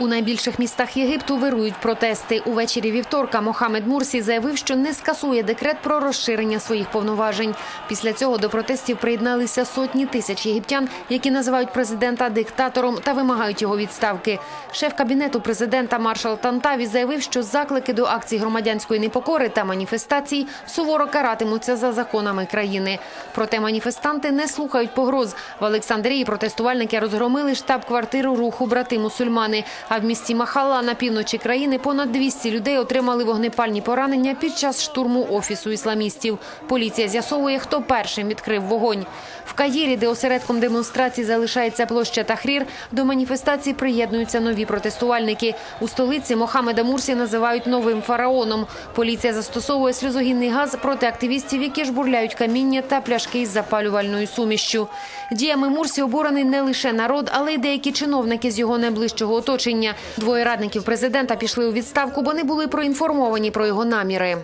У найбільших містах Єгипту вирують протести. Увечері вівторка Мохамед Мурсі заявив, що не скасує декрет про розширення своїх повноважень. Після цього до протестів приєдналися сотні тисяч єгиптян, які називають президента диктатором та вимагають його відставки. Шеф кабінету президента маршал Тантаві заявив, що заклики до акцій громадянської непокори та маніфестацій суворо каратимуться за законами країни. Проте маніфестанти не слухають погроз. В Олександрії протестувальники розгромили штаб-квартиру руху брати мусульмани. А в місті Махалла на півночі країни понад 200 людей отримали вогнепальні поранення під час штурму офісу ісламістів. Поліція з'ясовує, хто першим відкрив вогонь. В Каїрі, де осередком демонстрацій залишається площа Тахрір, до маніфестації приєднуються нові протестувальники. У столиці Мохамеда Мурсі називають новим фараоном. Поліція застосовує сльозогінний газ проти активістів, які жбурляють каміння та пляшки із запалювальною сумішчю. Діями Мурсі обурений не лише народ, але й деякі чиновники з його найближчого оточення. Двоє радників президента пішли у відставку, бо не були проінформовані про його наміри.